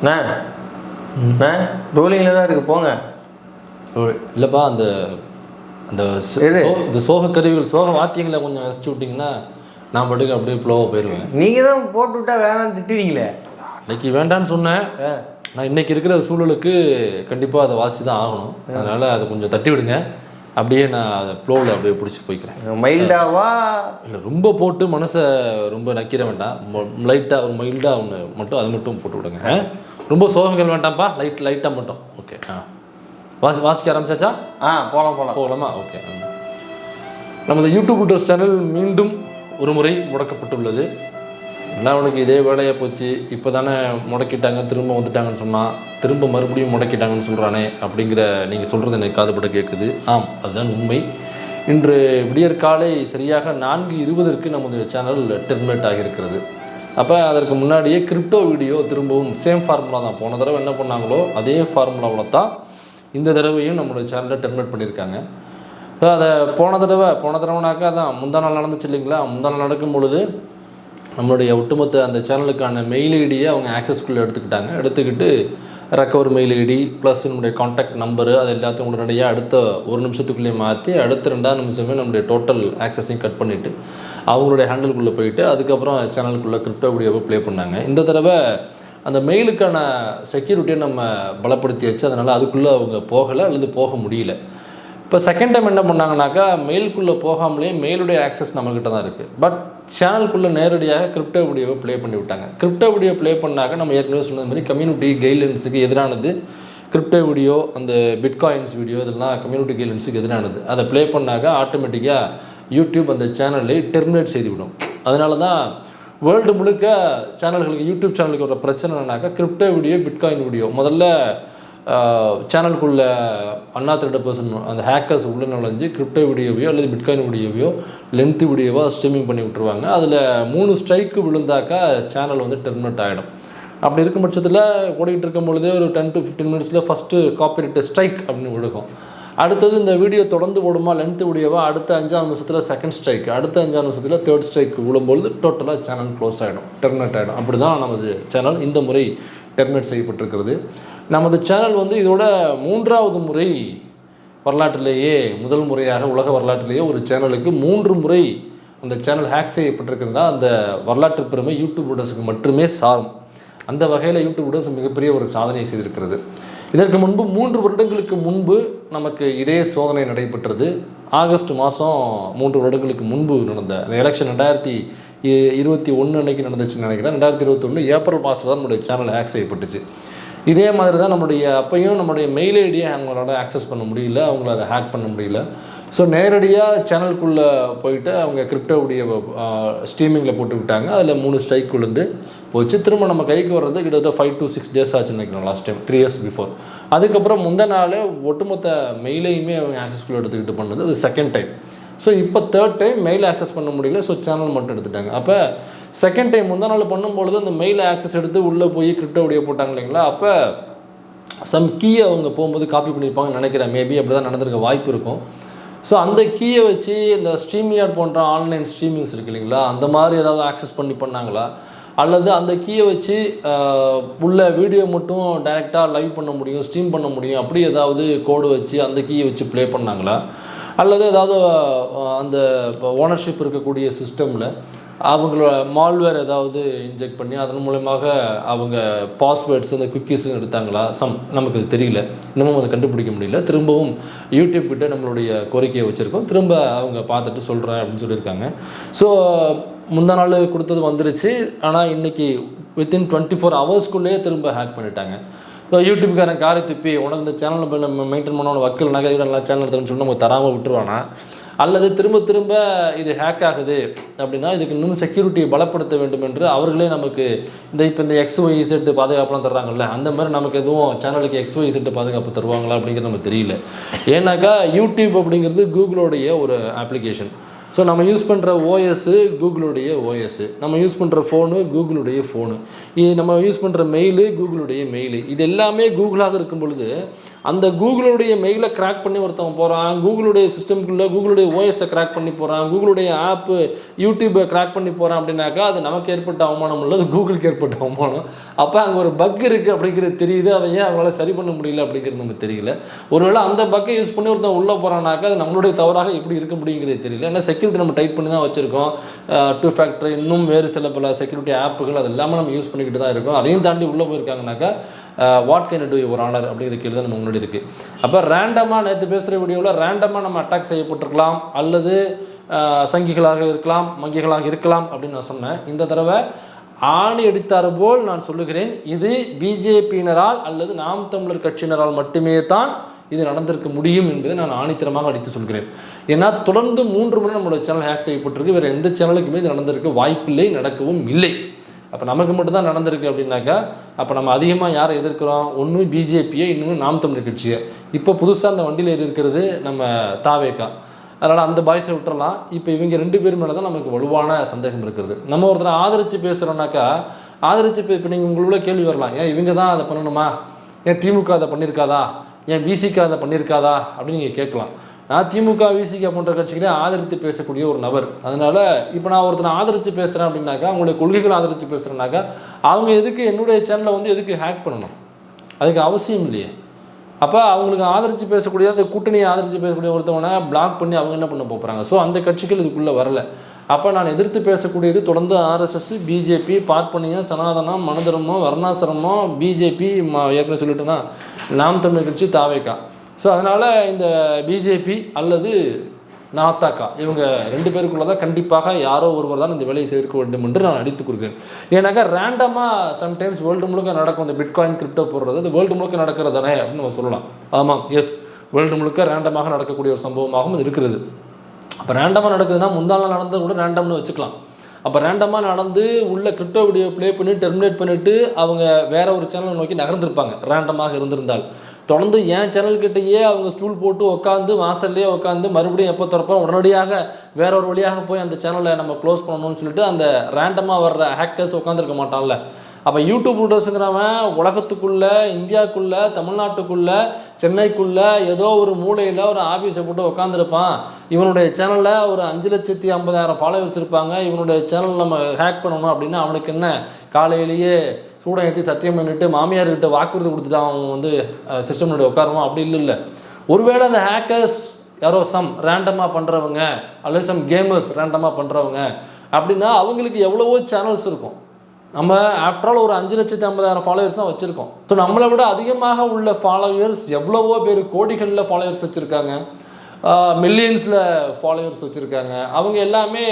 அண்ணா அண்ணா ரோலிங்கில் தான் இருக்குது போங்க. இல்லைப்பா அந்த அந்த இந்த சோக கருவிகள் சோக வாத்தியங்களை கொஞ்சம் ரசிச்சு விட்டிங்கன்னா நான் மட்டுக்கு அப்படியே ப்ளோவாக போயிடுவேன் நீங்கள் தான் போட்டு விட்டா வேணாம்னு திட்டுவீங்களே? இன்னைக்கு வேண்டான்னு சொன்னேன். நான் இன்னைக்கு இருக்கிற சூழலுக்கு கண்டிப்பாக அதை வாசிச்சு தான் ஆகணும். அதனால் அதை கொஞ்சம் தட்டி விடுங்க. அப்படியே நான் அதை ப்ளோவில் அப்படியே பிடிச்சி போய்க்கிறேன். மைல்டாவா இல்லை ரொம்ப போட்டு மனசை ரொம்ப நக்கிற வேண்டாம். லைட்டாக ஒரு மைல்டாக ஒன்று மட்டும் அது மட்டும் போட்டு விடுங்க? ரொம்ப சோகங்கள் வேண்டாம்ப்பா. லைட் லைட்டாக மட்டும். ஓகே ஆ. வாசி வாசிக்க ஆரம்பிச்சாச்சா? ஆ போகலாம் போகலாம் போகலாமா ஓகே நமது யூடியூப் விட்டர்ஸ் சேனல் மீண்டும் ஒரு முறை முடக்கப்பட்டுள்ளது. எல்லாம் அவனுக்கு இதே வேலையாக போச்சு? இப்போ தானே முடக்கிட்டாங்க திரும்ப வந்துட்டாங்கன்னு சொன்னான் திரும்ப மறுபடியும் முடக்கிட்டாங்கன்னு சொல்கிறானே அப்படிங்கிற நீங்கள் சொல்கிறது எனக்கு காதுபட கேட்குது ஆம் அதுதான் உண்மை. இன்று விடியற்காலை சரியாக நான்கு இருபதற்கு நமது சேனல் டெர்மினேட் ஆகியிருக்கிறது. அப்போ அதற்கு முன்னாடியே கிரிப்டோ வீடியோ திரும்பவும் சேம் ஃபார்முலா தான். போன தடவை என்ன பண்ணாங்களோ அதே ஃபார்முலாவில் தான் இந்த தடவையும் நம்மளோட சேனலில் டெர்மினேட் பண்ணியிருக்காங்க ஸோ அதை போன தடவை போன தடவைனாக்கா அதான் முந்தா நாள் நடந்துச்சு இல்லைங்களா? முந்தா நாள் நடக்கும் பொழுது நம்மளுடைய ஒட்டுமொத்த அந்த சேனலுக்கான மெயில் ஐடியை அவங்க ஆக்சஸ்குள்ளே எடுத்துக்கிட்டாங்க. எடுத்துக்கிட்டு ரெக்கவர் மெயில் ஐடி ப்ளஸ் நம்முடைய காண்டாக்ட் நம்பரு அது எல்லாத்தையும் உடனடியாக அடுத்த ஒரு நிமிஷத்துக்குள்ளேயே மாற்றி அடுத்த ரெண்டாவது நிமிஷமே நம்முடைய டோட்டல் ஆக்சஸையும் கட் பண்ணிவிட்டு அவங்களுடைய ஹேண்டலுக்குள்ளே போயிட்டு அதுக்கப்புறம் சேனலுக்குள்ளே கிரிப்டோ வீடியோவை ப்ளே பண்ணாங்க. இந்த தடவை அந்த மெயிலுக்கான செக்யூரிட்டியை நம்ம பலப்படுத்தியாச்சு. அதனால் அதுக்குள்ளே அவங்க போகலை அல்லது போக முடியல. இப்போ செகண்ட் டைம் என்ன பண்ணாங்கனாக்கா மெயிலுக்குள்ளே போகாமலே மெயிலுடைய ஆக்சஸ் நம்மக்கிட்ட தான் இருக்குது பட் சேனலுக்குள்ளே நேரடியாக கிரிப்டோ வீடியோவை ப்ளே பண்ணி விட்டாங்க. கிரிப்டோ வீடியோ ப்ளே பண்ணாக்க நம்ம ஏற்கனவே சொன்னது மாதிரி கம்யூனிட்டி கைட்லைன்ஸுக்கு எதிரானது. கிரிப்டோ வீடியோ அந்த பிட்காயின்ஸ் வீடியோ இதெல்லாம் கம்யூனிட்டி கைட்லைன்ஸுக்கு எதிரானது. அதை ப்ளே பண்ணாக்க ஆட்டோமேட்டிக்காக யூடியூப் அந்த சேனலை டெர்மினேட் செய்துவிடும். அதனால தான் வேர்ல்டு முழுக்க சேனல்களுக்கு யூடியூப் சேனலுக்கு ஒரு பிரச்சனை என்னன்னாக்கா கிரிப்டோ வீடியோ பிட்காயின் வீடியோ முதல்ல சேனலுக்குள்ள அண்ணா திருட பர்சன் அந்த ஹேக்கர்ஸ் உள்ளே நுழைஞ்சு கிரிப்டோ வீடியோவையோ அல்லது பிட்காயின் வீடியோவையோ லென்த்து வீடியோவோ ஸ்ட்ரீமிங் பண்ணி விட்டுருவாங்க. அதில் மூணு ஸ்ட்ரைக்கு விழுந்தாக்கா சேனல் வந்து டெர்மினேட் ஆகிடும் அப்படி இருக்கும் பட்சத்தில் ஓடிக்கிட்டு இருக்கும் பொழுதே ஒரு டென் டு ஃபிஃப்டீன் மினிட்ஸில் ஃபஸ்ட்டு காப்பி ஸ்ட்ரைக் அப்படின்னு விழுகும். அடுத்தது இந்த வீடியோ தொடர்ந்து போடுமா லென்த்து வீடியோவா அடுத்த அஞ்சாம் நிமிஷத்தில் செகண்ட் ஸ்ட்ரைக் அடுத்த அஞ்சாம் நிமிஷத்தில் தேர்ட் ஸ்ட்ரைக் விழும்பொழுது டோட்டலாக சேனல் க்ளோஸ் ஆகிடும் டெர்மினேட் ஆகிடும் அப்படி தான் நமது சேனல் இந்த முறை டெர்மினேட் செய்யப்பட்டிருக்கிறது. நமது சேனல் வந்து இதோட மூன்றாவது முறை வரலாற்றிலேயே முதல் முறையாக உலக வரலாற்றிலேயே ஒரு சேனலுக்கு மூன்று முறை அந்த சேனல் ஹேக் செய்யப்பட்டிருக்கிறதா அந்த வரலாற்று பெருமை யூடியூப் விடர்ஸுக்கு மட்டுமே சாரும். அந்த வகையில் யூடியூப் விடர்ஸ் மிகப்பெரிய ஒரு சாதனையை செய்திருக்கிறது. இதற்கு முன்பு மூன்று வருடங்களுக்கு முன்பு நமக்கு இதே சோதனை நடைபெற்றது. ஆகஸ்ட் மாதம் மூன்று வருடங்களுக்கு முன்பு நடந்த அந்த எலெக்ஷன் ரெண்டாயிரத்தி இருபத்தி ஒன்று அன்னைக்கு நடந்துச்சுன்னு நினைக்கிறேன். ரெண்டாயிரத்தி இருபத்தொன்று ஏப்ரல் மாதம் தான் நம்முடைய சேனல் ஹேக் செய்யப்பட்டுச்சு. இதே மாதிரி தான் நம்முடைய அப்பையும் நம்முடைய மெயில் ஐடியை அவங்களோட ஆக்சஸ் பண்ண முடியல. அவங்கள அதை ஹேக் பண்ண முடியல. ஸோ நேரடியாக சேனலுக்குள்ளே போயிட்டு அவங்க கிரிப்டோவுடைய ஸ்ட்ரீமிங்கில் போட்டு விட்டாங்க அதில் மூணு ஸ்ட்ரைக் விழுந்து போச்சு. திரும்ப நம்ம கைக்கு வர்றது கிட்டத்தட்ட ஃபைவ் டு சிக்ஸ் டேஸ் ஆச்சு நினைக்கிறோம் last time three years before அதுக்கப்புறம் முந்த நாள் ஒட்டுமொத்த மெயிலையுமே அவங்க ஆக்சஸ்குள்ளே எடுத்துக்கிட்டு பண்ணது. அது செகண்ட் டைம் ஸோ இப்போ தேர்ட் டைம் மெயில் ஆக்சஸ் பண்ண முடியல. ஸோ சேனல் மட்டும் எடுத்துட்டாங்க. அப்போ செகண்ட் டைம் முந்தா நாள் பண்ணும்பொழுது அந்த மெயில் ஆக்சஸ் எடுத்து உள்ளே போய் கிரிப்டோ வீடியோ போட்டாங்க இல்லைங்களா? அப்போ சம் கீயை அவங்க போகும்போது காப்பி பண்ணியிருப்பாங்கன்னு நினைக்கிறேன். மேபி அப்படி தான் நடந்திருக்க வாய்ப்பு இருக்கும். ஸோ அந்த கீயை வச்சு இந்த ஸ்ட்ரீமியாட் போன்ற ஆன்லைன் ஸ்ட்ரீமிங்ஸ் இருக்கு இல்லைங்களா? அந்த மாதிரி ஏதாவது ஆக்சஸ் பண்ணி பண்ணாங்களா? அல்லது அந்த கீயை வச்சு உள்ள வீடியோ மட்டும் டைரெக்டாக லைவ் பண்ண முடியும் ஸ்ட்ரீம் பண்ண முடியும். அப்படி ஏதாவது கோடு வச்சு அந்த கீயை வச்சு ப்ளே பண்ணாங்களா? அல்லது ஏதாவது அந்த ஓனர்ஷிப் இருக்கக்கூடிய சிஸ்டமில் அவங்களோட மால்வேர் ஏதாவது இன்ஜெக்ட் பண்ணி அதன் மூலமாக அவங்க பாஸ்வேர்ட்ஸ் அந்த குக்கீஸ்லாம் எடுத்தாங்களா? சம் நமக்கு அது தெரியல. இன்னமும் அதை கண்டுபிடிக்க முடியல. திரும்பவும் யூடியூப் கிட்ட நம்மளுடைய கோரிக்கையை வச்சுருக்கோம். திரும்ப அவங்க பார்த்துட்டு சொல்கிறேன் அப்படின்னு சொல்லியிருக்காங்க. ஸோ முந்தா நாள் கொடுத்தது வந்துருச்சு. ஆனால் இன்னைக்கு வித்தின் டுவெண்ட்டி ஃபோர் ஹவர்ஸ்க்குள்ளேயே திரும்ப ஹேக் பண்ணிட்டாங்க. இப்போ யூடியூப்காரன் காரை திப்பி உனக்கு இந்த சேனல் நம்ம மெயின்டைன் பண்ண உனக்கு வக்கல் நகை நல்லா சேனல் எடுத்துன்னு சொல்லி நம்ம தராமல் விட்டுருவானா? அல்லது திரும்ப திரும்ப இது ஹேக் ஆகுது அப்படின்னா இதுக்கு இன்னும் செக்யூரிட்டியை பலப்படுத்த வேண்டும் என்று அவர்களே நமக்கு இந்த இப்போ இந்த எக்ஸ் ஒய் செட்டு பாதுகாப்புலாம் தர்றாங்கல்ல அந்த மாதிரி நமக்கு எதுவும் சேனலுக்கு எக்ஸ் ஒய் செட்டு பாதுகாப்பு தருவாங்களா அப்படிங்கிறது நமக்கு தெரியல. ஏன்னாக்கா யூடியூப் அப்படிங்கிறது கூகுளோடைய ஒரு அப்ளிகேஷன் ஸோ நம்ம யூஸ் பண்ணுற ஓஎஸ்ஸு கூகுளுடைய ஓஎஸ்ஸு நம்ம யூஸ் பண்ணுற ஃபோனு கூகுளுடைய ஃபோனு இது நம்ம யூஸ் பண்ணுற மெயிலு கூகுளுடைய மெயிலு இது எல்லாமே கூகுளாக இருக்கும் பொழுது அந்த கூகுளுடைய மெயிலை கிராக் பண்ணி ஒருத்தவன் போகிறான் கூகுளுடைய சிஸ்டம்குள்ளே கூகுளுடைய ஓஎஸை கிராக் பண்ணி போகிறான் கூகுளுடைய ஆப்பு யூடியூப்பை கிராக் பண்ணி போகிறான் அப்படின்னாக்கா அது நமக்கு ஏற்பட்ட அவமானம் இல்லை அது கூகுளுக்கு ஏற்பட்ட அவமானம். அப்போ அங்கே ஒரு பக் இருக்குது அப்படிங்கிறது தெரியுது. அதை ஏன் அவங்களால சரி பண்ண முடியல அப்படிங்கிறது நமக்கு தெரியல. ஒருவேளை அந்த பக்கை யூஸ் பண்ணி ஒருத்தன் உள்ளே போகிறானாக்கா அது நம்மளுடைய தவறாக எப்படி இருக்க முடியுங்கிறது தெரியல. ஏன்னா செக்யூரிட்டி நம்ம டைப் பண்ணி தான் வச்சுருக்கோம். டூ ஃபேக்டர் இன்னும் வேறு சில பல செக்யூரிட்டி ஆப்புகள் அது எல்லாமே நம்ம யூஸ் பண்ணிக்கிட்டு தான் இருக்கோம். அதையும் தாண்டி உள்ளே போயிருக்காங்கனாக்கா what can do your honour அப்படிங்கிற கேள்வி தான் நம்ம முன்னாடி இருக்குது அப்போ ரேண்டமாக நேற்று பேசுகிற வீடியோவில் ரேண்டமாக நம்ம அட்டாக் செய்யப்பட்டிருக்கலாம் அல்லது சங்கிகளாக இருக்கலாம் மங்கிகளாக இருக்கலாம் அப்படின்னு நான் சொன்னேன். இந்த தடவை ஆணி அடித்தார் போல் நான் சொல்லுகிறேன் இது பிஜேபியினரால் அல்லது நாம் தமிழர் கட்சியினரால் மட்டுமே தான் இது நடந்திருக்க முடியும் என்பதை நான் ஆணித்தரமாக அடித்து சொல்கிறேன். ஏன்னா தொடர்ந்து மூன்று முறை நம்மளோட சேனல் ஹேக் செய்யப்பட்டிருக்கு. வேறு எந்த சேனலுக்குமே இது நடந்திருக்க வாய்ப்பில்லை நடக்கவும் இல்லை. அப்போ நமக்கு மட்டும்தான் நடந்திருக்கு அப்படின்னாக்கா அப்போ நம்ம அதிகமாக யாரை எதிர்க்கிறோம்? ஒன்று பிஜேபியை இன்னொன்று நாம் தமிழ் கட்சியை. இப்போ புதுசாக அந்த வண்டியில் ஏறி இருக்கிறது நம்ம தாவேக்கா. அதனால் அந்த பாய்ஸை விட்டுறலாம். இப்போ இவங்க ரெண்டு பேர் மேலே தான் நமக்கு வலுவான சந்தேகம் இருக்கிறது. நம்ம ஒருத்தரை ஆதரித்து பேசுகிறோம்னாக்கா ஆதரித்து இப்போ இப்போ நீங்கள் உங்களுக்குள்ள கேள்வி வரலாம். ஏன் இவங்க தான் அதை பண்ணணுமா? ஏன் திமுக அதை பண்ணியிருக்காதா ஏன் பிசிக்கு அதை பண்ணியிருக்காதா அப்படின்னு நீங்கள் கேட்கலாம். நான் திமுக விசிக போன்ற கட்சிகளே ஆதரித்து பேசக்கூடிய ஒரு நபர். அதனால் இப்போ நான் ஒருத்தனை ஆதரித்து பேசுகிறேன் அப்படின்னாக்கா அவங்களுடைய கொள்கைகளை ஆதரித்து பேசுகிறேன்னாக்கா அவங்க எதுக்கு என்னுடைய சேனலை வந்து எதுக்கு ஹேக் பண்ணணும்? அதுக்கு அவசியம் இல்லையே. அப்போ அவங்களுக்கு ஆதரித்து பேசக்கூடிய அந்த கூட்டணியை ஆதரித்து பேசக்கூடிய ஒருத்தவனை பிளாக் பண்ணி அவங்க என்ன பண்ண போகிறாங்க ஸோ அந்த கட்சிகள் இதுக்குள்ளே வரல. அப்போ நான் எதிர்த்து பேசக்கூடியது தொடர்ந்து ஆர்எஸ்எஸ் பிஜேபி பார்ப்பனியம் சனாதனம் மனதர்மம் வர்ணாசிரமம் பிஜேபி ஏற்கனவே சொல்லிட்டேன்னா நாம் தமிழ் கட்சி தாவேக்கா ஸோ அதனால் இந்த பிஜேபி அல்லது நாத்தாக்கா இவங்க ரெண்டு பேருக்குள்ளே தான் கண்டிப்பாக யாரோ ஒருவர் தான் இந்த வேலையை சேர்க்க வேண்டும் என்று நான் அடித்துக் கொடுக்கிறேன் ஏன்னாக்கா ரேண்டமாக சம்டைம்ஸ் வேர்ல்டு முழுக்க நடக்கும் இந்த பிட்காயின் கிரிப்டோ போடுறது அது வேர்ல்டு முழுக்க நடக்கிறது தானே அப்படின்னு நம்ம சொல்லலாம். ஆமாம் எஸ் வேர்ல்டு முழுக்க ரேண்டமாக நடக்கக்கூடிய ஒரு சம்பவமாகவும் இது இருக்கிறது. அப்போ ரேண்டமாக நடக்குதுன்னா முந்தாள் நாள் நடந்தது கூட ரேண்டம்னு வச்சுக்கலாம். அப்போ ரேண்டமாக நடந்து உள்ள கிரிப்டோ வீடியோ ப்ளே பண்ணி டெர்மினேட் பண்ணிவிட்டு அவங்க வேற ஒரு சேனலை நோக்கி நகர்ந்திருப்பாங்க ரேண்டமாக இருந்திருந்தால். தொடர்ந்து என் சேனல்கிட்டயே அவங்க ஸ்டூல் போட்டு உட்காந்து வாசல்லையே உட்காந்து மறுபடியும் எப்போ திறப்போம் உடனடியாக வேற ஒரு வழியாக போய் அந்த சேனலை நம்ம க்ளோஸ் பண்ணணும்னு சொல்லிட்டு அந்த ரேண்டமாக வர்ற ஹேக்கர்ஸ் உட்காந்துருக்க மாட்டான்ல. அப்போ யூடியூப் ரூட்டர்ஸுங்கிறவன் உலகத்துக்குள்ளே இந்தியாவுக்குள்ளே தமிழ்நாட்டுக்குள்ளே சென்னைக்குள்ளே ஏதோ ஒரு மூலையில் ஒரு ஆஃபீஸை போட்டு உட்காந்துருப்பான் இவனுடைய சேனலில் ஒரு அஞ்சு லட்சத்தி ஐம்பதாயிரம் ஃபாலோவர்ஸ் இருப்பாங்க. இவனுடைய சேனல் நம்ம ஹேக் பண்ணணும் அப்படின்னா அவனுக்கு என்ன? காலையிலேயே சூடம் ஏற்றி சத்தியம் பண்ணிட்டு மாமியார்கிட்ட வாக்குறுதி கொடுத்துட்டு அவங்க வந்து சிஸ்டம் முன்னாடி அப்படி இல்லை இல்லை. ஒருவேளை அந்த ஹேக்கர்ஸ் யாரோ சம் ரேண்டமாக பண்ணுறவங்க அல்லது சம் கேமர்ஸ் ரேண்டமாக பண்ணுறவங்க அப்படின்னா அவங்களுக்கு எவ்வளவோ சேனல்ஸ் இருக்கும். நம்ம ஆஃப்டர் ஆல் ஒரு அஞ்சு லட்சத்தி ஐம்பதாயிரம் ஃபாலோவர்ஸ் தான் வச்சுருக்கோம். ஸோ நம்மளை விட அதிகமாக உள்ள ஃபாலோவர்ஸ் எவ்வளவோ பேர் கோடிகளில் ஃபாலோவர்ஸ் வச்சுருக்காங்க. மில்லியன்ஸில் ஃபாலோவர்ஸ் வச்சுருக்காங்க. அவங்க எல்லாமே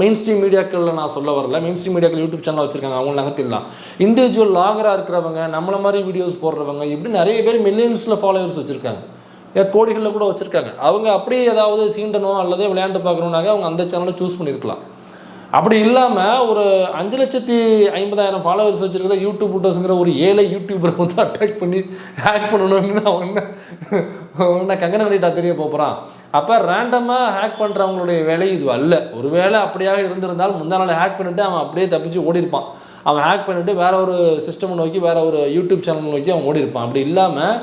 மெயின் ஸ்ட்ரீம் மீடியாக்களில் நான் சொல்ல வரல. மெயின் ஸ்ட்ரீம் மீடியாக்கள் யூடியூப் சேனல் வச்சுருக்காங்க. அவங்க நகர்த்திடலாம். இண்டிவிஜுவல் லாகராக இருக்கிறவங்க நம்மளை மாதிரி வீடியோஸ் போடுறவங்க இப்படி நிறைய பேர் மில்லியன்ஸில் ஃபாலோவர்ஸ் வச்சுருக்காங்க. கோடிகளில் கூட வச்சுருக்காங்க. அவங்க அப்படியே ஏதாவது சீண்டணும் அல்லது விளையாண்டு பார்க்கணுன்னாக்க அவங்க அந்த சேனலை சூஸ் பண்ணியிருக்கலாம். அப்படி இல்லாமல் ஒரு அஞ்சு லட்சத்தி ஐம்பதாயிரம் ஃபாலோவர்ஸ் வச்சுருக்கிற யூடியூப் விட்டர்ஸுங்கிற ஒரு ஏழை யூடியூபரை வந்து அட்டாக் பண்ணி ஹேக் பண்ணணும்னு அவன் என்ன என்ன கங்கன கண்டிட்டா தெரிய போகிறான் அப்போ ரேண்டமாக ஹேக் பண்ணுறவங்களுடைய வேலை இது அல்ல. ஒருவேளை அப்படியாக இருந்திருந்தால் முந்தா நாள் ஹேக் பண்ணிவிட்டு அவன் அப்படியே தப்பிச்சு ஓடி இருப்பான் அவன் ஹேக் பண்ணிவிட்டு வேற ஒரு சிஸ்டம் நோக்கி வேற ஒரு யூடியூப் சேனல் நோக்கி அவன் ஓடி இருப்பான் அப்படி இல்லாமல்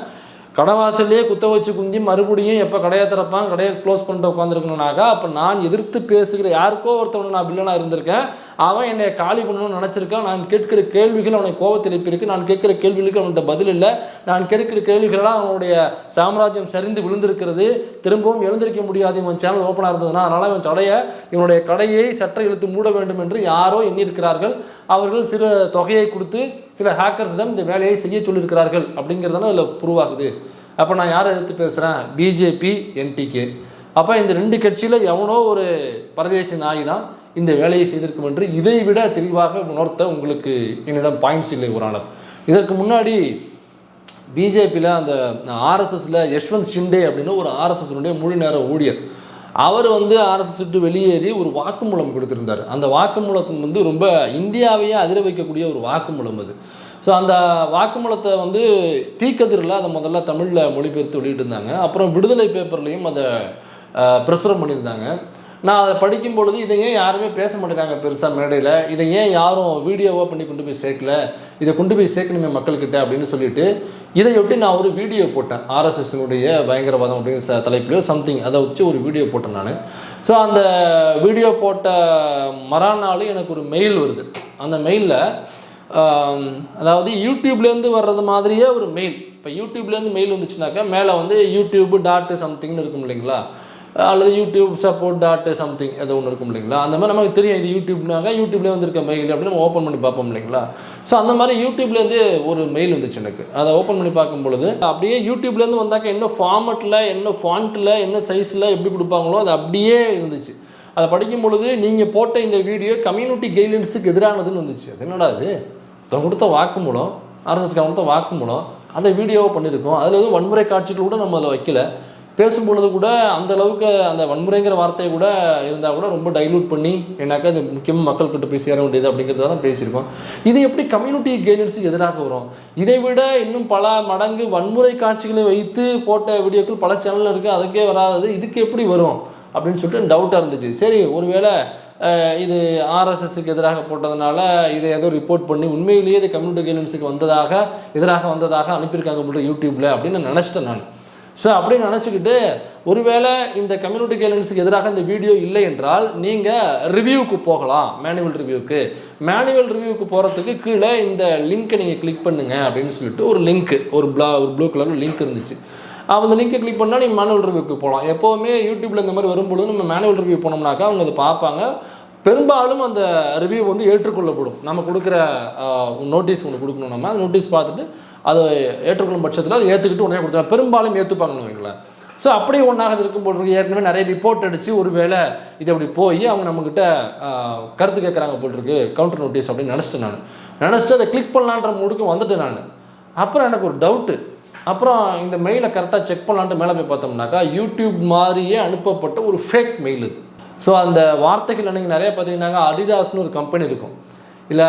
கடைவாசல்லையே குத்த வச்சு குந்தி மறுபடியும் எப்போ கடையை திறப்பான் கடையை க்ளோஸ் பண்ணிட்டு உட்காந்துருக்கணுனாக்கா அப்போ நான் எதிர்த்து பேசுகிற யாருக்கோ ஒருத்தவனுக்கு நான் வில்லனாக இருந்திருக்கேன். அவன் என்னை காலி பண்ணணும்னு நினச்சிருக்கான். நான் கேட்கிற கேள்விகள் அவனை கோபத்தில் எழுப்பியிருக்கு. நான் கேட்கிற கேள்விகளுக்கு அவன்கிட்ட பதில் இல்லை. நான் கேட்கிற கேள்விகளெல்லாம் அவனுடைய சாம்ராஜ்யம் சரிந்து விழுந்திருக்கிறது. திரும்பவும் எழுந்திருக்க முடியாது. இவன் சேனல் ஓப்பனாக இருந்ததுன்னா அதனால் அவன் தடைய இவனுடைய கடையை சட்டை இழுத்து மூட வேண்டும் என்று யாரோ எண்ணியிருக்கிறார்கள். அவர்கள் சிறு தொகையை கொடுத்து சில ஹேக்கர்ஸிடம் இந்த வேலையை செய்ய சொல்லியிருக்கிறார்கள். அப்படிங்கிறதான அதில் ப்ரூவ் அப்போ நான் யாரை எதிர்த்து பேசுகிறேன் பிஜேபி என்டிகே. அப்போ இந்த ரெண்டு கட்சியில் எவனோ ஒரு பரதேசி நாய் தான் இந்த வேலையை செய்திருக்கும் என்று இதை விட தெளிவாக உணர்த்த உங்களுக்கு என்னிடம் பாயிண்ட்ஸ் இல்லை ஒரு ஆளர். இதற்கு முன்னாடி பிஜேபியில் அந்த ஆர்எஸ்எஸில் யஷ்வந்த் ஷிண்டே அப்படின்னு ஒரு ஆர்எஸ்எஸ்னுடைய முழு நேர ஊழியர். அவர் வந்து ஆர்எஸ்எஸ் விட்டு வெளியேறி ஒரு வாக்குமூலம் கொடுத்துருந்தார். அந்த வாக்குமூலத்தை வந்து ரொம்ப இந்தியாவையே அதிர வைக்கக்கூடிய ஒரு வாக்குமூலம் அது. ஸோ அந்த வாக்குமூலத்தை வந்து தீக்கதிரில் அதை முதல்ல தமிழில் மொழிபெயர்த்து வெளியிட்டிருந்தாங்க. அப்புறம் விடுதலை பேப்பர்லேயும் அதை பிரசுரம் பண்ணியிருந்தாங்க. நான் அதை படிக்கும் பொழுது இதை ஏன் யாருமே பேச மாட்டேங்கிறாங்க பெருசாக மேடையில்? இதை ஏன் யாரும் வீடியோவாக பண்ணி கொண்டு போய் சேர்க்கல? இதை கொண்டு போய் சேர்க்கணுமே மக்கள்கிட்ட அப்படின்னு சொல்லிட்டு இதையொட்டி நான் ஒரு வீடியோ போட்டேன். ஆர்எஸ்எஸ்னுடைய பயங்கரவாதம் அப்படிங்கிற தலைப்புலையோ சம்திங் அதை வச்சு ஒரு வீடியோ போட்டேன் நான். ஸோ அந்த வீடியோ போட்ட மறாநாள் எனக்கு ஒரு மெயில் வருது. அந்த மெயிலில் அதாவது யூடியூப்லேருந்து வர்றது மாதிரியே ஒரு மெயில் இப்போ யூடியூப்லேருந்து மெயில் வந்துச்சுனாக்கா மேலே வந்து யூடியூப் டாட்டு சம்திங்னு இருக்கும் இல்லைங்களா? அல்லது யூடியூப் சப்போர்ட் டாட் சம்திங் ஏதோ ஒன்று இருக்கும் இல்லைங்களா? அந்த மாதிரி நமக்கு தெரியும் இது யூடியூப்னாக்கா யூடியூப்லேயே வந்திருக்க மெயில் அப்படின்னு நம்ம ஓப்பன் பண்ணி பார்ப்போம் இல்லைங்களா? ஸோ அந்த மாதிரி யூடியூப்லேருந்து ஒரு மெயில் வந்துச்சு எனக்கு. அதை ஓப்பன் பண்ணி பார்க்கும் பொழுது அப்படியே யூடியூப்லேருந்து வந்தாக்கா என்ன ஃபார்மட்டில் என்ன ஃபாண்ட்டில் என்ன சைஸில் எப்படி கொடுப்பாங்களோ அது அப்படியே இருந்துச்சு. அதை படிக்கும் பொழுது நீங்கள் போட்ட இந்த வீடியோ கம்யூனிட்டி கைட்லைன்ஸுக்கு எதிரானதுன்னு வந்துச்சு. அது என்னடா அது ஒருத்தவங்க கொடுத்த வாக்குமூலம் ஆர்எஸ்எஸ்க்கு கொடுத்த வாக்குமூலம் அந்த வீடியோவை பண்ணியிருக்கோம். அதில் எதுவும் வன்முறை காட்சிகள் கூட நம்ம அதில் வைக்கல. பேசும்பொழுது கூட அந்த அளவுக்கு அந்த வன்முறைங்கிற வார்த்தையை கூட இருந்தால் கூட ரொம்ப டைலூட் பண்ணி ஏன்னாக்கா அது முக்கியமாக மக்கள்கிட்ட போய் சேர வேண்டியது அப்படிங்கிறத தான் பேசியிருக்கோம். இது எப்படி கம்யூனிட்டி கைடன்ஸுக்கு எதிராக வரும்? இதை விட இன்னும் பல மடங்கு வன்முறை காட்சிகளை வைத்து போட்ட வீடியோக்கள் பல சேனல் இருக்குது அதுக்கே வராதது. இதுக்கு எப்படி வரும்? அப்படின்னு சொல்லிட்டு டவுட்டாக இருந்துச்சு. சரி ஒருவேளை இது ஆர்எஸ்எஸ்க்கு எதிராக போட்டதுனால இதை ஏதோ ரிப்போர்ட் பண்ணி உண்மையிலேயே இது கம்யூனிட்டி கைடன்ஸுக்கு வந்ததாக எதிராக வந்ததாக அனுப்பியிருக்காங்க போட்டு யூடியூப்பில் அப்படின்னு நான் நினச்சிட்டேன் நான். ஸோ அப்படின்னு நினச்சிக்கிட்டு ஒருவேளை இந்த கம்யூனிட்டி கைட்லைன்ஸுக்கு எதிராக இந்த வீடியோ இல்லை என்றால் நீங்கள் ரிவ்யூவுக்கு போகலாம் மேனுவல் ரிவ்யூவுக்கு மேனுவல் ரிவ்யூவுக்கு போகிறதுக்கு கீழே இந்த லிங்க்கை நீங்கள் கிளிக் பண்ணுங்க அப்படின்னு சொல்லிட்டு ஒரு லிங்க் ஒரு ப்ளா ஒரு ப்ளூ கலர் லிங்க் இருந்துச்சு. அந்த லிங்கை கிளிக் பண்ணால் நீங்கள் மேனுவல் ரிவ்யூக்கு போகலாம் எப்போவுமே யூடியூப்பில் இந்த மாதிரி வரும்பொழுது நம்ம மேனுவல் ரிவ்யூ போனோம்னாக்கா அவங்க அதை பார்ப்பாங்க. பெரும்பாலும் அந்த ரிவ்யூ வந்து ஏற்றுக்கொள்ளப்படும். நம்ம கொடுக்குற நோட்டீஸ் ஒன்று கொடுக்கணும் நம்ம. அந்த நோட்டீஸ் பார்த்துட்டு அதை ஏற்றுக்கொள்ளும் பட்சத்தில் அதை ஏற்றுக்கிட்டு உடனே கொடுத்தா பெரும்பாலும் ஏற்றுப்பாங்கன்னு வைங்களேன். ஸோ அப்படியே ஒன்றாக இருக்கும் போல் ஏற்கனவே நிறைய ரிப்போர்ட் அடித்து ஒரு வேளை இது அப்படி போய் அவங்க நம்மக்கிட்ட கருத்து கேட்குறாங்க போட்டிருக்கு கவுண்டர் நோட்டீஸ் அப்படின்னு நினச்சிட்டேன் நான். நினச்சிட்டு அதை கிளிக் பண்ணலான்ற மூடுக்கும் வந்துட்டேன் நான். அப்புறம் எனக்கு ஒரு டவுட்டு அப்புறம் இந்த மெயிலை கரெக்டாக செக் பண்ணலான்ட்டு மேலே போய் பார்த்தோம்னாக்கா யூடியூப் மாதிரியே அனுப்பப்பட்ட ஒரு ஃபேக் மெயில் இது. ஸோ அந்த வார்த்தைகள் நீங்கள் நிறைய பார்த்தீங்கன்னாக்கா அடிதாஸ்னு ஒரு கம்பெனி இருக்கும். இல்லை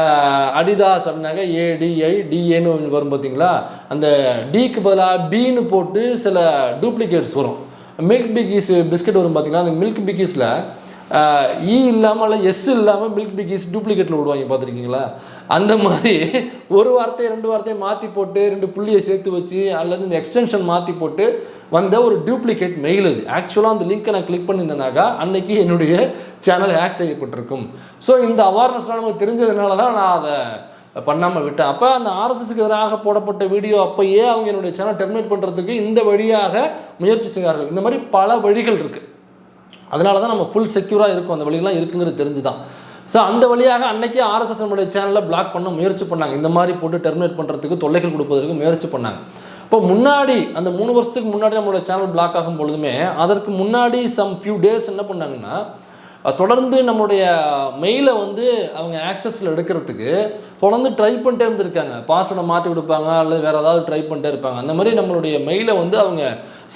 அடிதாஸ் அப்படின்னாக்கா ஏடிஐ டிஏன்னு வரும் பார்த்தீங்களா? அந்த டிக்கு பதிலாக பின்னு போட்டு சில டூப்ளிகேட்ஸ் வரும். மில்க் பிக்கீஸ் பிஸ்கட் வரும் பார்த்தீங்களா? அந்த மில்க் பிக்கீஸில் இ இல்லாமல் எஸ் இல்லாமல் மில்க் பிக்கீஸ் டூப்ளிகேட்டில் விடுவாங்க பார்த்துருக்கீங்களா? அந்த மாதிரி ஒரு வார்த்தையை ரெண்டு வார்த்தையை மாற்றி போட்டு ரெண்டு புள்ளியை சேர்த்து வச்சு அல்லது இந்த எக்ஸ்டென்ஷன் மாற்றி போட்டு வந்த ஒரு டூப்ளிகேட் மெயில் அது ஆக்சுவலாக அந்த லிங்க்கை நான் கிளிக் பண்ணியிருந்தேனாக்கா அன்னைக்கு என்னுடைய சேனல் ஹேக் செய்யப்பட்டிருக்கும். ஸோ இந்த அவேர்னஸ்லாம் நமக்கு தெரிஞ்சதுனால தான் நான் அதை பண்ணாமல் விட்டேன். அப்போ அந்த ஆர்எஸ்எஸ்க்கு எதிராக போடப்பட்ட வீடியோ அப்போயே அவங்க என்னுடைய சேனல் டெர்மினேட் பண்ணுறதுக்கு இந்த வழியாக முயற்சி செய்கிறார்கள் இந்த மாதிரி பல வழிகள் இருக்குது அதனால தான் நம்ம ஃபுல் செக்யூராக இருக்கும். அந்த வழியெல்லாம் இருக்குங்கிறது தெரிஞ்சு தான் ஸோ அந்த வழியாக அன்னைக்கே ஆர்எஸ்எஸ் நம்மளுடைய சேனலை பிளாக் பண்ண முயற்சி பண்ணாங்க. இந்த மாதிரி போட்டு டெர்மினேட் பண்ணுறதுக்கு தொல்லைகள் கொடுப்பதற்கு முயற்சி பண்ணாங்க. இப்போ முன்னாடி அந்த மூணு வருஷத்துக்கு முன்னாடி நம்மளோட சேனல் பிளாக் ஆகும் பொழுதுமே அதற்கு முன்னாடி சம் ஃபியூ டேஸ் என்ன பண்ணாங்கன்னா தொடர்ந்து நம்மளுடைய மெயிலை வந்து அவங்க ஆக்சஸில் எடுக்கிறதுக்கு தொடர்ந்து ட்ரை பண்ணிட்டே இருந்திருக்காங்க. பாஸ்வேர்டை மாற்றி கொடுப்பாங்க அல்லது வேறு ஏதாவது ட்ரை பண்ணிட்டே இருப்பாங்க. அந்த மாதிரி நம்மளுடைய மெயிலை வந்து அவங்க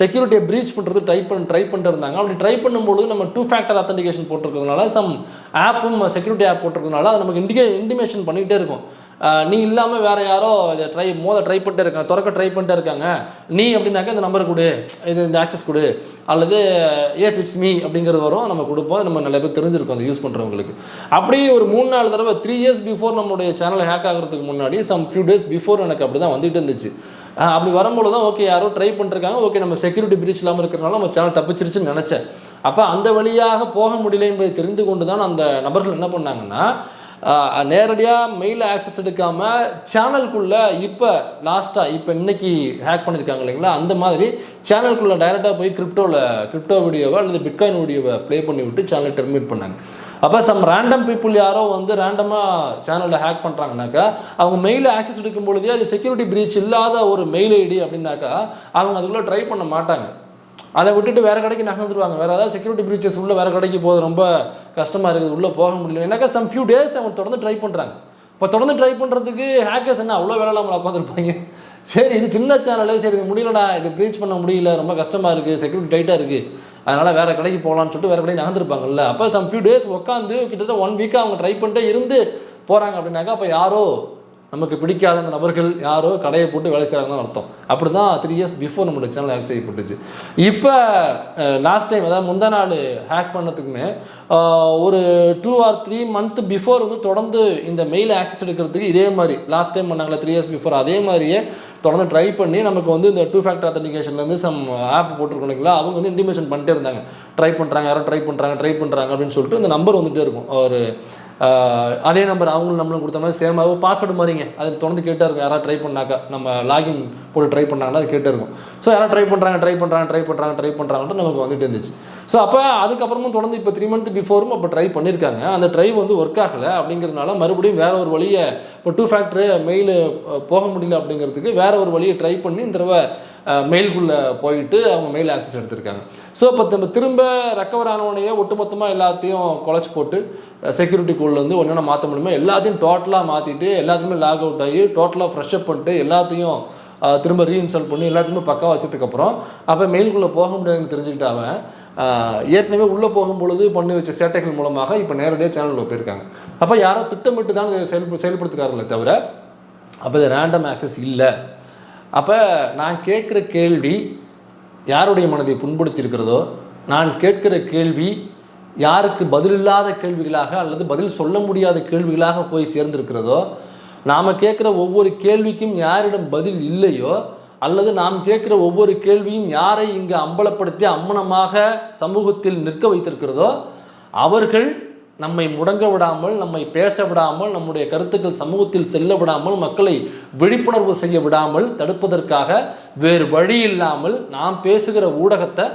செக்யூரிட்டியை ப்ரீச் பண்ணுறது ட்ரை பண்ண ட்ரை பண்ணிட்டு இருந்தாங்க. அப்படி ட்ரை பண்ணும்போது நம்ம டூ ஃபேக்டர் அத்தன்டிகேஷன் போட்டிருக்கிறதுனால சம் ஆப்பும் செக்யூரிட்டி ஆப் போட்டிருக்கிறதுனால அது நமக்கு இண்டிகே இன்டிமேஷன் பண்ணிக்கிட்டே இருக்கும். நீ இல்லாமல் வேறு யாரோ இதை ட்ரை மோத ட்ரை பண்ணிட்டே இருக்காங்க திறக்க ட்ரை பண்ணிட்டே இருக்காங்க. நீ அப்படின்னாக்கா இந்த நம்பர் கொடு இது இந்த ஆக்சஸ் கொடு அல்லது எஸ் இட்ஸ் மீ அப்படிங்கிறது வரும். நம்ம கொடுப்போம். நம்ம நிறைய பேர் தெரிஞ்சிருக்கோம் அதை யூஸ் பண்ணுறவங்களுக்கு அப்படியே ஒரு மூணு நாலு தடவை த்ரீ இயர்ஸ் பிஃபோர் நம்மளுடைய சேனல் ஹேக் ஆகிறதுக்கு முன்னாடி சம் ஃபியூ டேஸ் பிஃபோர் எனக்கு அப்படி தான் வந்துகிட்டு இருந்துச்சு. அப்படி வரும்போது தான் ஓகே யாரோ ட்ரை பண்ணிருக்காங்க. ஓகே நம்ம செக்யூரிட்டி பிரீச் இல்லாமல் இருக்கிறனால நம்ம சேனல் தப்பிச்சிருச்சுன்னு நினச்சேன். அப்போ அந்த வழியாக போக முடியல என்பதை தெரிந்து கொண்டு தான் அந்த நபர்கள் என்ன பண்ணாங்கன்னா நேரடியாக மெயில் ஆக்சஸ் எடுக்காமல் சேனலுக்குள்ளே இப்போ லாஸ்ட்டாக இப்போ இன்னைக்கு ஹேக் பண்ணியிருக்காங்க இல்லைங்களா? அந்த மாதிரி சேனலுக்குள்ளே டைரெக்டாக போய் கிரிப்டோவில் கிரிப்டோ வீடியோவை அல்லது பிட்காயின் வீடியோவை ப்ளே பண்ணி விட்டு சேனலை டெர்மினேட் பண்ணாங்க. அப்போ சம் ரேண்டம் பீப்புள் யாரோ வந்து ரேண்டமாக சேனலில் ஹேக் பண்ணுறாங்கனாக்கா அவங்க மெயில் ஆக்சஸ் எடுக்கும் பொழுதே அது செக்யூரிட்டி பிரீச் இல்லாத ஒரு மெயில் ஐடி அப்படின்னாக்கா அவங்க அதுக்குள்ளே ட்ரை பண்ண மாட்டாங்க. அதை விட்டுட்டு வேறு கடைக்கு நகர்ந்துருவாங்க. வேறு ஏதாவது செக்யூரிட்டி பிரீச்சஸ் உள்ள வேறு கடைக்கு போகிறது ரொம்ப கஷ்டமாக இருக்குது. உள்ளே போக முடியல. ஏன்னாக்கா சம் ஃபியூ டேஸ் அவங்க தொடர்ந்து ட்ரை பண்ணுறாங்க இப்போ தொடர்ந்து ட்ரை பண்ணுறதுக்கு ஹேக்கர்ஸ் என்ன அவ்வளோ வேலை இல்லாமல் உட்காந்துருப்பாங்க சரி இது சின்ன சேனலு சரி இது முடியலடா இது ப்ரீச் பண்ண முடியல. ரொம்ப கஷ்டமாக இருக்குது செக்யூரிட்டி டைட்டாக இருக்குது அதனால் வேறு கடைக்கு போகலான்னு சொல்லிட்டு வேறு கடைக்கு நகர்ந்துருப்பாங்கல்ல. அப்போ சம் ஃபியூ டேஸ் உட்காந்து கிட்டத்தட்ட ஒன் வீக்காக அவங்க ட்ரை பண்ணிட்டே இருந்து போகிறாங்க அப்படின்னாக்கா அப்போ யாரோ நமக்கு பிடிக்காத அந்த நபர்கள் யாரோ கடையை போட்டு வேலை செய்கிறாங்கன்னு அர்த்தம். அப்படி தான் த்ரீ இயர்ஸ் பிஃபோர் நம்மளோட சேனல் ஹேக் செய்யப்பட்டுச்சு. இப்போ லாஸ்ட் டைம் அதாவது முந்தா நாள் ஹேக் பண்ணதுக்குமே ஒரு two or three month before வந்து தொடர்ந்து இந்த மெயில் ஆக்சஸ் எடுக்கிறதுக்கு இதே மாதிரி லாஸ்ட் டைம் பண்ணாங்களே த்ரீ இயர்ஸ் பிஃபோர் அதே மாதிரியே தொடர்ந்து ட்ரை பண்ணி நமக்கு வந்து இந்த டூ ஃபேக்டர் அத்தன்டிகேஷன்லேருந்து சம் ஆப் போட்டிருக்கோம் இல்லைங்களா அவங்க வந்து இன்டிமேஷன் பண்ணிட்டே இருந்தாங்க. ட்ரை பண்ணுறாங்க யாரோ ட்ரை பண்ணுறாங்க ட்ரை பண்ணுறாங்க அப்படின்னு சொல்லிட்டு இந்த நம்பர் வந்துகிட்டே இருக்கும். ஒரு அதே நம்பர் அவங்களும் நம்மளும் கொடுத்த மாதிரி சேமாக பாஸ்வேர்டு மாதிரிங்க அது தொடர்ந்து கேட்டே இருக்கும். யாராவது ட்ரை பண்ணாக்கா நம்ம லாகின் போட்டு ட்ரை பண்ணாங்கன்னா அது கேட்டே இருக்கும். ஸோ யாரும் ட்ரை பண்ணுறாங்க ட்ரை பண்ணுறாங்க ட்ரை பண்ணுறாங்க ட்ரை பண்ணுறாங்கன்ட்டு நமக்கு வந்துட்டு இருந்துச்சு. ஸோ அப்போ அதுக்கப்புறமும் தொடர்ந்து இப்போ த்ரீ மந்த் பிஃபோரும் அப்போ ட்ரை பண்ணியிருக்காங்க அந்த ட்ரை வந்து ஒர்க் ஆகலை அப்படிங்கிறதுனால மறுபடியும் வேற ஒரு வழியை இப்போ டூ ஃபேக்டரு மெயில் போக முடியல அப்படிங்கிறதுக்கு வேற ஒரு வழியை ட்ரை பண்ணி இந்த தடவை மெயிலுக்குள்ளே போயிட்டு அவங்க மெயில் ஆக்சஸ் எடுத்திருக்காங்க. ஸோ இப்போ நம்ம திரும்ப ரெக்கவர் ஆனவனையே ஒட்டுமொத்தமாக எல்லாத்தையும் குலைச்சி போட்டு செக்யூரிட்டி வந்து ஒன்றா மாற்ற முடியுமோ? எல்லாத்தையும் டோட்டலாக மாற்றிட்டு எல்லாத்தையுமே லாக் அவுட் ஆகி டோட்டலாக ஃப்ரெஷ் அப் பண்ணிட்டு எல்லாத்தையும் திரும்ப ரீஇன்ஸ்டால் பண்ணி எல்லாத்தையுமே பக்கம் வச்சதுக்கப்புறம் அப்போ மெயிலுக்குள்ளே போக முடியாதுன்னு தெரிஞ்சுக்கிட்டு அவன் ஏற்கனவே உள்ளே போகும்பொழுது பண்ணி வச்ச சேட்டைகள் மூலமாக இப்போ நேரடியாக சேனலில் போயிருக்காங்க. அப்போ யாரோ திட்டமிட்டு தான் செயல்ப செயல்படுத்துகிறார்களே தவிர அப்போ இது ரேண்டம் ஆக்சஸ் இல்லை. அப்போ நான் கேட்குற கேள்வி யாருடைய மனதை புண்படுத்தி இருக்கிறதோ நான் கேட்கிற கேள்வி யாருக்கு பதிலில்லாத கேள்விகளாக அல்லது பதில் சொல்ல முடியாத கேள்விகளாக போய் சேர்ந்திருக்கிறதோ நாம் கேட்குற ஒவ்வொரு கேள்விக்கும் யாரிடம் பதில் இல்லையோ அல்லது நாம் கேட்குற ஒவ்வொரு கேள்வியும் யாரை இங்கு அம்பலப்படுத்தி அம்மனமாக சமூகத்தில் நிற்க வைத்திருக்கிறதோ அவர்கள் நம்மை முடங்க விடாமல் நம்மை பேச விடாமல் நம்முடைய கருத்துக்கள் சமூகத்தில் செல்ல விடாமல் மக்களை விழிப்புணர்வு செய்ய விடாமல் தடுப்பதற்காக வேறு வழி இல்லாமல் நாம் பேசுகிற ஊடகத்தை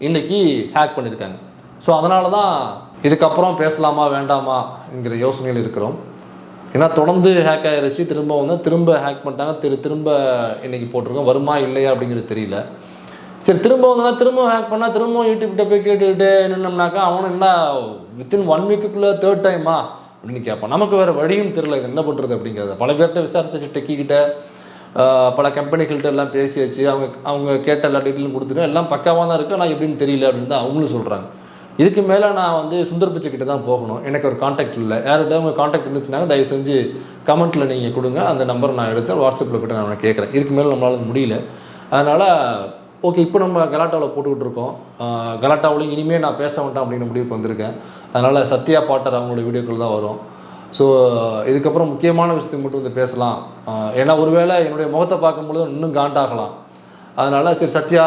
இன்னைக்கு ஹேக் பண்ணியிருக்காங்க. ஸோ அதனால தான் இதுக்கப்புறம் பேசலாமா வேண்டாமா என்கிற யோசனையில் இருக்கிறோம். ஏன்னா தொடர்ந்து ஹேக் ஆகிருச்சு திரும்ப வந்து திரும்ப ஹேக் பண்ணிட்டாங்க. திரு திரும்ப இன்றைக்கி போட்டிருக்கோம். வருமா இல்லையா அப்படிங்கிறது தெரியல. சரி திரும்ப வந்தோன்னா திரும்ப ஹேக் பண்ணால் திரும்ப யூடியூப்கிட்ட போய் கேட்டுக்கிட்டு நின்னோம்னாக்கா அவனும் என்ன வித்தின் ஒன் வீக்குக்குள்ளே தேர்ட் டைமா அப்படின்னு கேட்பான். நமக்கு வேறு வழியும் தெரியல. இது என்ன பண்ணுறது அப்படிங்கிறத. பல பேர்கிட்ட விசாரிச்சு டெக்கிக்கிட்ட பல கம்பெனிகள்கிட்ட எல்லாம் பேசியாச்சு. அவங்க அவங்க கேட்ட எல்லா டீட்டெயிலும் கொடுத்துட்டு எல்லாம் பக்காவாக தான் இருக்குது ஆனால் எப்படின்னு தெரியல அப்படின்னு தான் அவங்களும் சொல்கிறாங்க இதுக்கு மேலே நான் வந்து சுந்தர் பிச்சை கிட்ட தான் போகணும். எனக்கு ஒரு காண்டாக்ட் இல்லை. யார்கிட்ட உங்கள் காண்டாக்ட் இருந்துச்சுன்னா தயவு செஞ்சு கமெண்ட்டில் நீங்கள் கொடுங்க. அந்த நம்பர் நான் எடுத்து வாட்ஸ்அப்பில் கிட்ட நான் கேட்குறேன் இதுக்கு மேலே நம்மளால் முடியல. அதனால் ஓகே இப்போ நம்ம கலாட்டாவில் போட்டுக்கிட்டு இருக்கோம். கலாட்டாவிலையும் இனிமேல் நான் பேச வேண்டாம் அப்படின்னு முடிவுக்கு வந்திருக்கேன். அதனால் சத்யா பாட்டர் அவங்களோட வீடியோக்கள் தான் வரும். ஸோ இதுக்கப்புறம் முக்கியமான விஷயத்தை மட்டும் வந்து பேசலாம். ஏன்னா ஒருவேளை என்னுடைய முகத்தை பார்க்கும்பொழுது இன்னும் காண்டாகலாம். அதனால் சரி சத்யா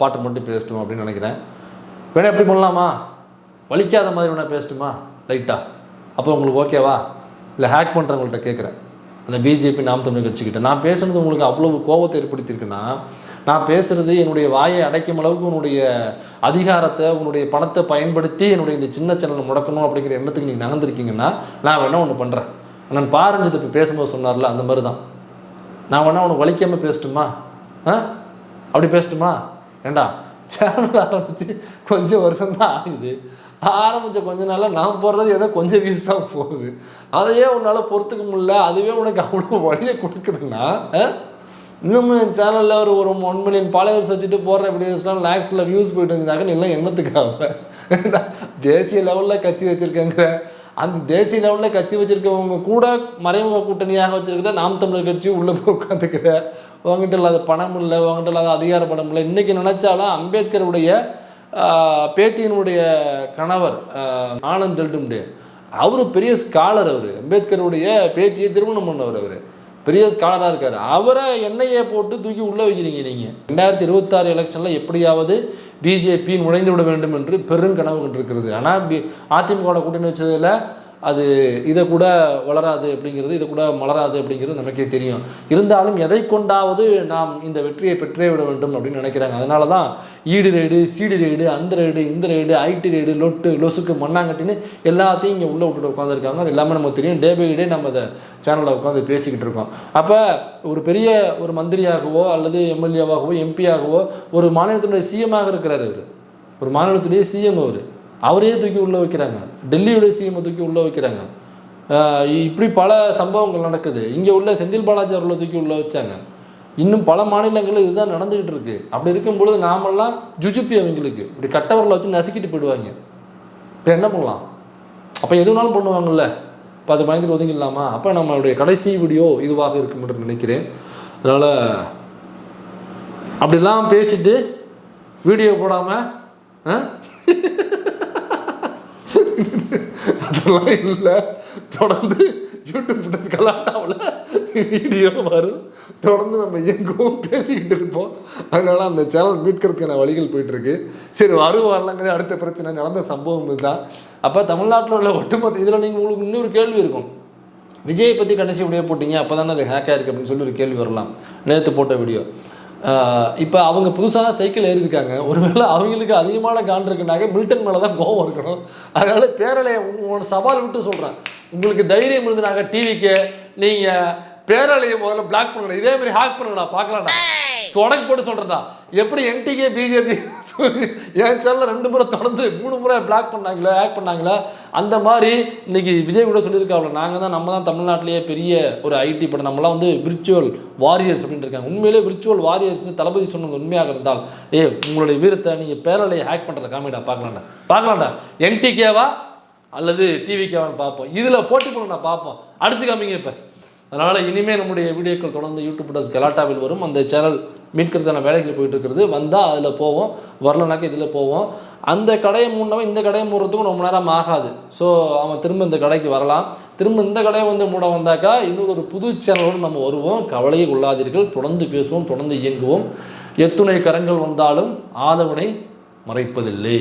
பாட்டு மட்டும் பேசட்டும் அப்படின்னு நினைக்கிறேன். வேணா எப்படி பண்ணலாமா? வலிக்காத மாதிரி வேணா பேசட்டுமா? லைட்டாக அப்போ உங்களுக்கு ஓகேவா இல்லை ஹேக் பண்ணுறவங்கள்ட்ட கேட்குறேன் அந்த பிஜேபி நாம் தமிழ் கட்சிக்கிட்ட. நான் பேசுனது உங்களுக்கு அவ்வளவு கோபத்தை ஏற்படுத்தியிருக்குன்னா நான் பேசுகிறது என்னுடைய வாயை அடைக்கும் அளவுக்கு உன்னுடைய அதிகாரத்தை உன்னுடைய பணத்தை பயன்படுத்தி என்னுடைய இந்த சின்ன சேனலை முடக்கணும் அப்படிங்கிற எண்ணத்துக்கு நீங்கள் நகர்ந்துருக்கீங்கன்னா நான் வேணால் ஒன்று பண்ணுறேன் நான் பாரஞ்சது இப்போ பேசும்போது சொன்னார்ல அந்த மாதிரி தான் நான் வேணால் உனக்கு வலிக்காமல் பேசட்டுமா? ஆ? அப்படி பேசட்டுமா? ஏண்டா? சேனல் ஆரம்பித்து கொஞ்சம் வருஷம் தான் ஆகுது. ஆரம்பித்த கொஞ்ச நாளில் நான் போடுறது ஏதோ கொஞ்சம் வியூஸாக போகுது. அதையே உன்னால் பொறுத்துக்க முடியல அதுவே உனக்கு அவ்வளோ வழியை கொடுக்குதுன்னா ஆ? இன்னும் சேனலில் ஒரு ஒரு ஒன் மில்லியன் ஃபாலோவர்ஸ் வச்சுட்டு போடுற வீடியோஸ்லாம் லேக்ஸில் வியூஸ் போயிட்டு இருந்தாக்க நீ எல்லாம் என்னத்துக்காக? தேசிய லெவலில் கட்சி வச்சுருக்கேங்கிற. அந்த தேசிய லெவலில் கட்சி வச்சுருக்கவங்க கூட மறைமுக கூட்டணியாக வச்சுருக்கிற நாம் தமிழர் கட்சி உள்ளே போய் உட்காந்துக்கிற உங்ககிட்ட இல்லாத பணம் இல்லை உங்ககிட்ட இல்லாத அதிகார பணம் இல்லை. இன்றைக்கி நினச்சாலும் அம்பேத்கருடைய பேத்தியினுடைய கணவர் ஆனந்த் டெல்டும்டே அவர் பெரிய ஸ்காலர் அவர். அம்பேத்கருடைய பேத்தியை திருமணம் பண்ணவர் அவர். பெரிய ஸ்காலராக இருக்கார். அவரை எண்ணெயை போட்டு தூக்கி உள்ளே வைக்கிறீங்க நீங்கள் ரெண்டாயிரத்தி இருபத்தாறு எலெக்ஷனில் எப்படியாவது பிஜேபி நுழைந்து விட வேண்டும் என்று பெரும் கனவு கொண்டிருக்கிறது. ஆனால் பி அதிமுக கூட்டணி வச்சதில் அது இதை கூட வளராது அப்படிங்கிறது இதை கூட மலராது அப்படிங்கிறது நமக்கே தெரியும். இருந்தாலும் எதை கொண்டாவது நாம் இந்த வெற்றியை பெற்றே விட வேண்டும் அப்படின்னு நினைக்கிறாங்க. அதனால தான் ஈடு ரைடு சீடு ரைடு அந்த ரைடு இந்த ரைடு ஐடி ரைடு லொட்டு லொசுக்கு மண்ணாங்கட்டின்னு எல்லாத்தையும் இங்கே உள்ளே விட்டுட்டு உட்காந்துருக்காங்க அது எல்லாமே நமக்கு தெரியும். டே பை டே நம்ம அதை சேனலில் உட்காந்து பேசிக்கிட்டு இருக்கோம். அப்போ ஒரு பெரிய ஒரு மந்திரியாகவோ அல்லது எம்எல்ஏவாகவோ எம்பியாகவோ ஒரு மாநிலத்தினுடைய சிஎம்மாக இருக்கிறார் அவர் ஒரு மாநிலத்துடைய சிஎம் அவர். அவரே தூக்கி உள்ளே வைக்கிறாங்க. டெல்லியுடைய சிஎம் தூக்கி உள்ளே வைக்கிறாங்க. இப்படி பல சம்பவங்கள் நடக்குது. இங்கே உள்ள செந்தில் பாலாஜி அவர்களை தூக்கி உள்ளே வச்சாங்க. இன்னும் பல மாநிலங்களில் இதுதான் நடந்துகிட்டு இருக்கு. அப்படி இருக்கும்பொழுது நாமெல்லாம் ஜுஜுப்பி அவங்களுக்கு. இப்படி கட்டவரில் வச்சு நசுக்கிட்டு போயிடுவாங்க. இப்போ என்ன பண்ணலாம்? அப்போ எது வேணாலும் பண்ணுவாங்கல்ல. பத்து பயந்துட்டு ஒதுங்கிடலாமா? அப்போ நம்மளுடைய கடைசி வீடியோ இதுவாக இருக்கும் என்று நினைக்கிறேன். அதனால் அப்படிலாம் பேசிட்டு வீடியோ போடாமல் அதெல்லாம் இல்லை. தொடர்ந்து யூடியூப் ஃபுட்டஸ் கலாட்டாவில் வீடியோ வரும். தொடர்ந்து நம்ம எங்கும் பேசிக்கிட்டு இருப்போம். அதனால அந்த சேனல் மீட்கிறதுக்கான வழிகள் போயிட்டுருக்கு. சரி வரும் வரலங்கிறது அடுத்த பிரச்சனை. நடந்த சம்பவம் இதுதான். அப்போ தமிழ்நாட்டில் உள்ள ஒட்டுமொத்த இதில் நீங்கள் உங்களுக்கு இன்னொரு கேள்வி இருக்கும். விஜயை பற்றி கடைசி வீடியோ போட்டீங்க. அப்போ தானே அது ஹேக் ஆயிருக்கு அப்படின்னு சொல்லி ஒரு கேள்வி வரலாம். நேற்று போட்ட வீடியோ இப்போ அவங்க புதுசாக சைக்கிள் ஏறிருக்காங்க ஒருவேளை அவங்களுக்கு அதிகமான கான் இருக்குனாக்க மில்டன் மேலே தான் கோவம் இருக்கணும். அதனால பேரலையை உங்களோட சவால் விட்டு சொல்கிறேன் உங்களுக்கு தைரியம் இருந்துனாங்க டிவிக்கு நீங்கள் பேரலையை முதல்ல பிளாக் பண்ணுங்க. இதே மாதிரி ஹேக் பண்ணுங்கடா பார்க்கலாம்டா. உடக்கு போட்டு சொல்கிறேன்டா எப்படி என்டிகே பிஜேபி என் சேனலில் ரெண்டு முறை தொடர்ந்து மூணு முறை பிளாக் பண்ணாங்களே ஹேக் பண்ணாங்களே அந்த மாதிரி இன்னைக்கு விஜய் கூட சொல்லியிருக்காப்ல நாங்கள் தான் நம்ம தான் தமிழ்நாட்டிலேயே பெரிய ஒரு ஐடி படம். நம்மளாம் வந்து விர்ச்சுவல் வாரியர்ஸ் அப்படின்னு இருக்காங்க. உண்மையிலே விர்ச்சுவல் வாரியர்ஸ் தளபதி சொன்னது உண்மையாக இருந்தால் ஏ உங்களுடைய வீரத்தை நீங்கள் பேரலையை ஹேக் பண்ணுற காமிடா பார்க்கலாம்டா. பார்க்கலாம்டா. என்டிகேவா அல்லது டிவிக்கேவான்னு பார்ப்போம். இதில் போட்டி போட்டு நான் பார்ப்போம். அடிச்சு காமிங்க இப்போ. அதனால் இனிமேல் நம்முடைய வீடியோக்கள் தொடர்ந்து யூடியூப் டஸ் கலாட்டாவில் வரும். அந்த சேனல் மீட்கிறதுக்கான வேலைகள் போயிட்டு இருக்கிறது வந்தால் அதில் போவோம். வரலனாக்க இதில் போவோம். அந்த கடையை மூடினவன் இந்த கடையை மூடுறதுக்கும் ரொம்ப நேரம் ஆகாது. ஸோ அவன் திரும்ப இந்த கடைக்கு வரலாம். திரும்ப இந்த கடையை வந்து மூட வந்தாக்கா இன்னொரு ஒரு புது சேனலோடு நம்ம வருவோம். கவலையை கொள்ளாதீர்கள். தொடர்ந்து பேசுவோம் தொடர்ந்து இயங்குவோம். எத்துணை கரங்கள் வந்தாலும் ஆதவனை மறைப்பதில்லை.